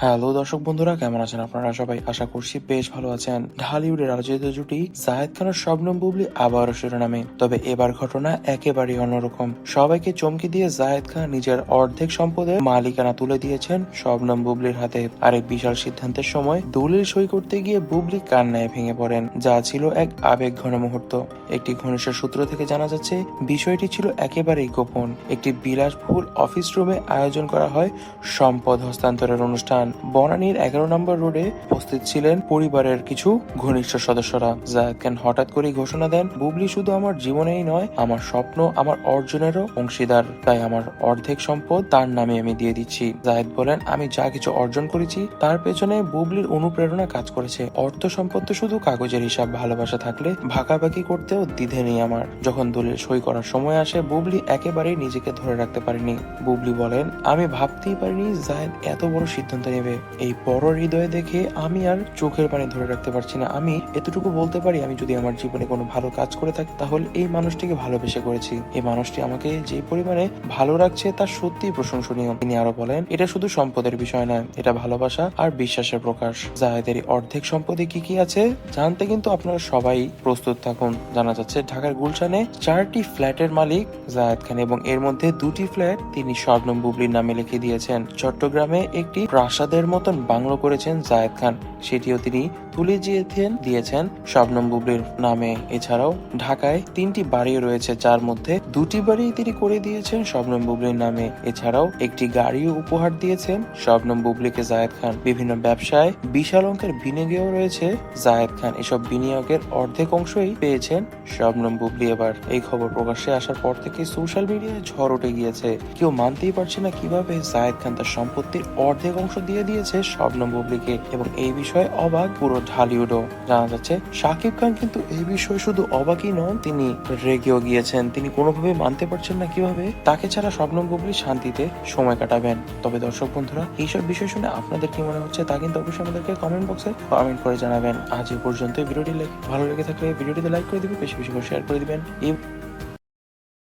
Hello দর্শক বন্ধুরা, কেমন আছেন আপনারা সবাই? আশা করছি বেশ ভালো আছেন। ঢালিউডের আলোচিত জুটি জাহেদ খানের শবনম বুবলি আবারও শিরোনামে। তবে এবার ঘটনা একেবারেই অন্যরকম। সবাইকে চমকে দিয়ে জাহেদ খান নিজের অর্ধেক সম্পদের মালিকানা তুলে দিয়েছেন শবনম বুবলির হাতে। আর এই বিশাল সিদ্ধান্তের সময় দলিল সই করতে গিয়ে বুবলি কান্নায় ভেঙে পড়েন, যা ছিল এক আবেগ ঘন মুহূর্ত। একটি ঘনিষ্ঠ সূত্র থেকে জানা যাচ্ছে, বিষয়টি ছিল একেবারেই গোপন। একটি বিলাসবহুল অফিস রুমে আয়োজন করা হয় সম্পদ হস্তান্তরের অনুষ্ঠান। বনানীর এগারো নম্বর রোডে উপস্থিত ছিলেন পরিবারের কিছু ঘনিষ্ঠ সদস্যরা। খান হঠাৎ করে ঘোষণা দেন, বুবলি শুধু আমার জীবনেই নয়, আমার স্বপ্ন, আমার অর্জনেরও অংশীদার। তাই আমার অর্ধেক সম্পদ তার নামে আমি দিয়ে দিচ্ছি। জাহেদ বলেন, আমি যা কিছু অর্জন করেছি, তার পেছনে বুবলির অনুপ্রেরণা কাজ করেছে। অর্থ সম্পদ তো শুধু কাগজের হিসাব, ভালোবাসা থাকলে ভাগাভাগি করতেও দ্বিধে নেই আমার। যখন দলিল সই করার সময় আসে, বুবলি একেবারেই নিজেকে ধরে রাখতে পারেনি। বুবলি বলেন, আমি ভাবতেই পারিনি জাহেদ এত বড় সিদ্ধান্ত নেবে। এই বড় হৃদয় দেখে আমি আর চোখের পানি ধরে রাখতে পারছি না। আমি এতটুকু বলতে পারি, আমি যদি আমার জীবনে কোনো ভালো কাজ করে থাকি, তাহলে এই মানুষটিকে ভালোবেসে করেছি। এই মানুষটি আমাকে যে পরিমাণে ভালো রাখছে, তা সত্যিই প্রশংসনীয়। তিনি আরও বলেন, এটা শুধু সম্পদের বিষয় নয়, এটা ভালোবাসা আর বিশ্বাসের প্রকাশ। জাহেদের অর্ধেক সম্পদে কি কি আছে, জানতে কিন্তু আপনারা সবাই প্রস্তুত থাকুন। জানা যাচ্ছে, ঢাকার গুলশানে চারটি ফ্ল্যাটের মালিক জাহেদ খান এবং এর মধ্যে দুটি ফ্ল্যাট তিনি স্বর্ণম বুবলির নামে লিখে দিয়েছেন। চট্টগ্রামে একটি প্রাসাদের মতন বাংলো করেছেন জায়েদ খান। সেটিও তিনি তুলে দিয়েছেন দিয়েছেন। শবনম বুবলির নামে এছাড়াও ঢাকায় তিনটি বাড়ি রয়েছে, যার মধ্যে দুটি বাড়ি তিনি করে দিয়েছেন। শবনম বুবলির নামে এছাড়াও একটি গাড়িও উপহার দিয়েছেন। শবনম বুবলিকে জায়েদ খান। বিভিন্ন ব্যবসায় বিশাল অঙ্কের বিনিয়োগেও রয়েছে জায়েদ খান। এসব বিনিয়োগের অর্ধেক অংশই পেয়েছেন শবনম বুবলি। এবার এই খবর প্রকাশ্যে আসার পর থেকে সোশ্যাল মিডিয়ায় ঝড় উঠে গিয়েছে। কেউ মানতেই পারছে না কীভাবে জায়েদ খান তার সম্পত্তির অর্ধেক অংশ দিয়ে দিয়েছে শবনম বুবলিকে। এবং এই বিষয়ে অবাক। পুরো ঢালিউডও জানা যাচ্ছে। শাকিব খান কিন্তু এই বিষয়ে শুধু অবাকই নন, তিনি রেগেও গিয়েছেন। তিনি কোনোভাবে মানতে পারছেন না কীভাবে। তাকে ছাড়া শবনম বুবলি শান্তিতে সময় কাটাবেন। তবে দর্শক বন্ধুরা, এইসব বিষয় শুনে আপনাদের কি মনে হচ্ছে তা কিন্তু অবশ্যই আমাদেরকে কমেন্ট বক্সে কমেন্ট করে জানাবেন। আজ এ পর্যন্ত ভিডিওটি ভালো লেগে থাকলে ভিডিওটিতে লাইক করে দিবেন, বেশি বেশি করে শেয়ার করে দিবেন।